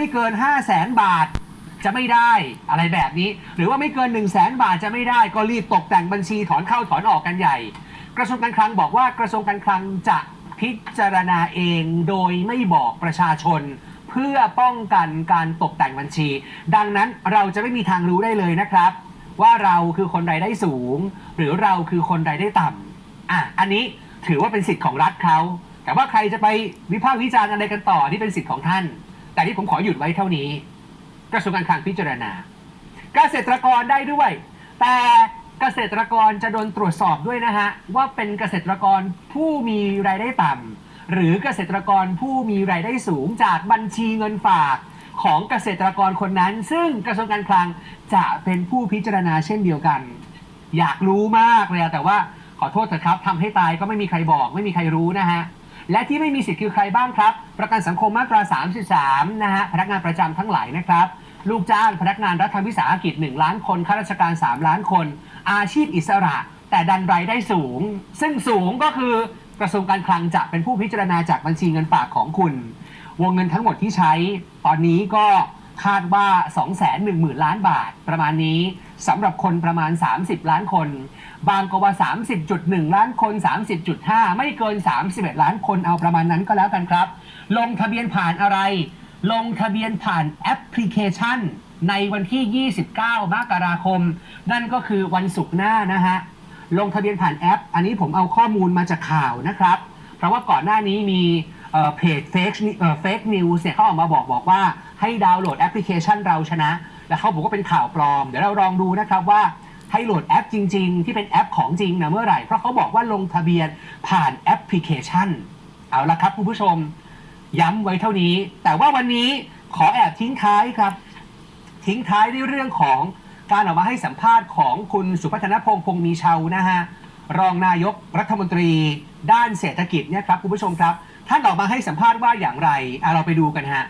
ไม่เกิน 5 0 0แสนบาทจะไม่ได้อะไรแบบนี้ หรือว่าไม่เกิน 1 0 0 0 0แสนบาทจะไม่ได้ ก็รีบตกแต่งบัญชีถอนเข้าถอนออกกันใหญ่ กระทรวงการคลังบอกว่ากระทรวงการคลังจะพิจารณาเองโดยไม่บอกประชาชน เพื่อป้องกันการตกแต่งบัญชี ดังนั้นเราจะไม่มีทางรู้ได้เลยนะครับ ว่าเราคือคนรายได้สูง หรือเราคือคนรายได้ต่ำอะอันนี้ถือว่าเป็นสิทธิ์ของรัฐเขาแต่ว่าใครจะไปวิพากษ์วิจารณ์อะไรกันต่อที่เป็นสิทธิ์ของท่าน แต่ที่ผมขอหยุดไว้เท่านี้ กระทรวงการคลังพิจารณา เกษตรกรได้ด้วย แต่เกษตรกรจะโดนตรวจสอบด้วยนะฮะ ว่าเป็นเกษตรกรผู้มีรายได้ต่ำหรือเกษตรกรผู้มีรายได้สูงจากบัญชีเงินฝากของเกษตรกรคนนั้น ซึ่งกระทรวงการคลังจะเป็นผู้พิจารณาเช่นเดียวกัน อยากรู้มากเลยอะแต่ว่าขอโทษเถอะครับทำให้ตายก็ไม่มีใครบอก ไม่มีใครรู้นะฮะ และที่ไม่มีสิทธิ์คือใครบ้างครับ ประกันสังคมมาตรา 33 นะฮะ พนักงานประจำทั้งหลายนะครับ ลูกจ้างพนักงานรัฐวิสาหกิจ 1 ล้านคนข้าราชการ 3 ล้านคน อาชีพอิสระ แต่ดันรายได้สูง ซึ่งสูงก็คือกระทรวงการคลังจะเป็นผู้พิจารณาจากบัญชีเงินฝากของคุณ วงเงินทั้งหมดที่ใช้ตอนนี้ก็ คาดว่า 210,000 ล้านบาท ประมาณนี้สำหรับคนประมาณ 30 ล้านคน บางก็ว่า 30.1 ล้านคน 30.5 ไม่เกิน 31 ล้านคนเอาประมาณนั้นก็แล้วกันครับ ลงทะเบียนผ่านอะไร ลงทะเบียนผ่านแอปพลิเคชัน ในวันที่ 29 มกราคม นั่นก็คือวันศุกร์หน้านะฮะ ลงทะเบียนผ่านแอป อันนี้ผมเอาข้อมูลมาจากข่าวนะครับ เพราะว่าก่อนหน้านี้มี เอ่อเพจ fake เอ่อ fake news เนี่ยเขาออกมาบอกบอกว่าให้ดาวน์โหลดแอปพลิเคชันเราชนะ แล้วเขาบอกว่าเป็นข่าวปลอม เดี๋ยวเราลองดูนะครับว่าให้โหลดแอปจริง ๆ ที่เป็นแอปของจริงนะเมื่อไหร่ เพราะเขาบอกว่าลงทะเบียนผ่านแอปพลิเคชัน เอาละครับคุณผู้ชม ย้ำไว้เท่านี้ แต่ว่าวันนี้ขอแอบทิ้งท้ายครับ ทิ้งท้ายด้วยเรื่องของการออกมาให้สัมภาษณ์ของคุณสุพัฒนพงษ์พงษ์มีเชานะฮะ รองนายกรัฐมนตรีด้านเศรษฐกิจเนี่ยครับคุณผู้ชมครับ ท่านออกมาให้สัมภาษณ์ว่าอย่างไรอะเราไปดูกันฮะ